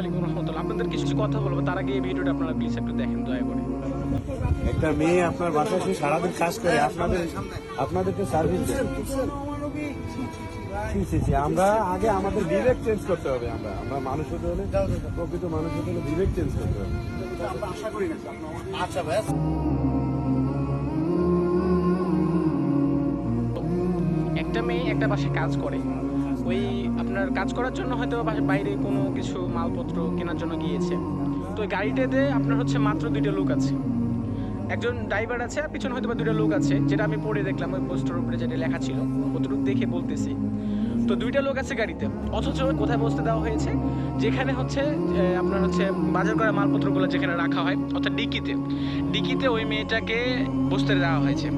আলাইকুম রহমতুল্লাহ। আপনাদের কিছু কিছু কথা বলব তার আগে এই ভিডিওটা আপনারা প্লিজ একটু দেখেন দয়া করে। একটা মেয়ে আপনার বাসায় এসে সারাদিন কাজ করে আপনাদের আপনাদেরকে সার্ভিস আমরা আগে আমাদের বিবেক চেঞ্জ করতে হবে আমরা। আমরা মানুষ হতে হলে প্রকৃত মানুষ হতে হলে বিবেক চেঞ্জ করতে হবে। আচ্ছা ভাই একটা মেয়ে একটা বাসায় কাজ করে ওই আপনার কাজ করার জন্য হয়তো বাইরে কোনো কিছু মালপত্র কেনার জন্য গিয়েছে। তো ওই গাড়িটাতে আপনার হচ্ছে মাত্র দুইটা লোক আছে। একজন ড্রাইভার আছে আর পিছনে হয়তো বা দুইটা লোক আছে, যেটা আমি পড়ে দেখলাম ওই পোস্টার উপরে যেটা লেখা ছিল কতটুকু দেখে বলতেছি। তো দুইটা লোক আছে গাড়িতে। অথচ কোথায় বসতে দেওয়া হয়েছে? যেখানে হচ্ছে আপনার হচ্ছে বাজার করা মালপত্রগুলো যেখানে রাখা হয়, অর্থাৎ ডিকিতে। ডিকিতে ওই মেয়েটাকে বসতে দেওয়া হয়েছে।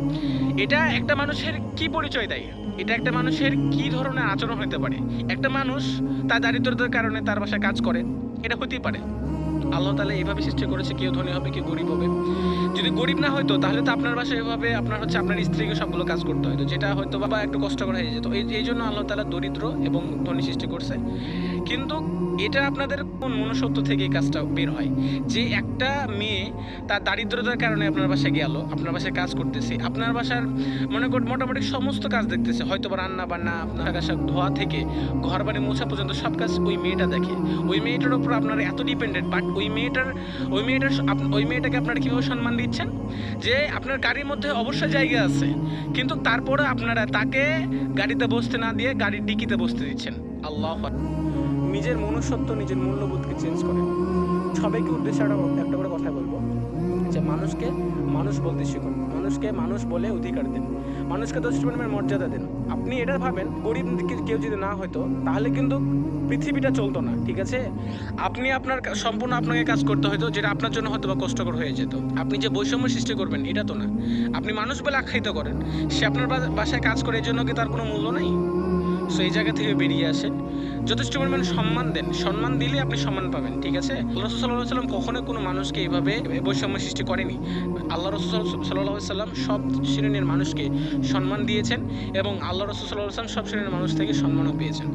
এটা একটা মানুষের কি পরিচয় দেয়? এটা একটা মানুষের কি ধরনের আচরণ হতে পারে? একটা মানুষ তার দারিদ্রতার কারণে তার বাসায় কাজ করে, এটা হতেই পারে। আল্লাহ তালা এইভাবে সৃষ্টি করেছে, কেউ ধনী হবে, কেউ গরিব হবে। গরিব না হয়তো, তাহলে তো আপনার বাসায় এভাবে আপনার হচ্ছে আপনার স্ত্রীকে সবগুলো কাজ করতে হতো যেটা হয়তো বা একটু কষ্টকর হয়ে যেত। এই এই জন্য আল্লাহ তালা দরিদ্র এবং ধনী সৃষ্টি করছে। কিন্তু এটা আপনাদের কোন মনুষ্যত্ব থেকে এই কাজটা বের হয়? যে একটা মেয়ে তার দারিদ্রতার কারণে আপনার বাসায় গেল, আপনার বাসায় কাজ করতেছে, আপনার বাসার মনে কর মোটামুটি সমস্ত কাজ দেখতেছে। হয়তো বা রান্না বান্না, আপনার বাসা ধোয়া থেকে ঘর বাড়ি মোছা পর্যন্ত সব কাজ ওই মেয়েটা দেখে। ওই মেয়েটার উপর আপনারা এত ডিপেন্ডেন্ট বাট ওই মেয়েটার ওই মেয়েটার ওই মেয়েটাকে আপনারা কীভাবে সম্মান দিচ্ছেন? যে আপনার গাড়ির মধ্যে অবশ্যই জায়গা আছে, কিন্তু তারপরে আপনারা তাকে গাড়িতে বসতে না দিয়ে গাড়ির ডিকিতে বসতে দিচ্ছেন। আল্লাহ নিজের মনুষ্যত্ব, নিজের মূল্যবোধকে চেঞ্জ করে সবাইকে উদ্দেশ্যে একটা করে কথা বলব। যে মানুষকে মানুষ বলতে শিখুন। মানুষকে মানুষ বলে অধিকার দিন। মানুষকে দোষ পরিমাণের মর্যাদা দিন। আপনি এটা ভাবেন, গরিব কেউ যদি না হতো তাহলে কিন্তু পৃথিবীটা চলতো না, ঠিক আছে? আপনি আপনার সম্পূর্ণ আপনাকে কাজ করতে হতো যেটা আপনার জন্য হয়তো বা কষ্টকর হয়ে যেত। আপনি যে বৈষম্য সৃষ্টি করবেন, এটা তো না। আপনি মানুষ বলে আখ্যায়িত করেন। সে আপনার বাসায় কাজ করে এই জন্য কি তার কোনো মূল্য নেই? সো এই জায়গা থেকে বেরিয়ে আসেন। যথেষ্ট পরিমাণ সম্মান দেন। সম্মান দিলে আপনি সম্মান পাবেন, ঠিক আছে? আল্লাহ সাল্লাহ সাল্লাম কখনো কোনো মানুষকে এইভাবে বৈষম্য সৃষ্টি করেনি। আল্লাহ রসুল সাল্লাহ সাল্লাম সব শ্রেণির মানুষকে সম্মান দিয়েছেন এবং আল্লাহ রসুল সাল্লাহ সাল্লাম সব শ্রেণির মানুষ থেকে সম্মানও পেয়েছেন।